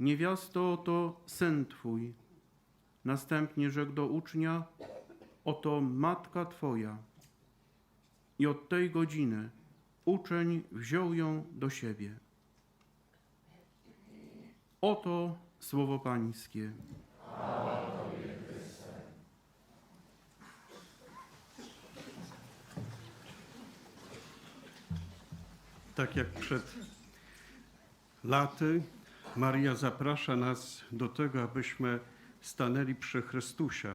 Niewiasto, oto syn twój. Następnie rzekł do ucznia: Oto matka twoja. I od tej godziny uczeń wziął ją do siebie. Oto słowo Pańskie. Tak jak przed laty, Maria zaprasza nas do tego, abyśmy stanęli przy Chrystusie,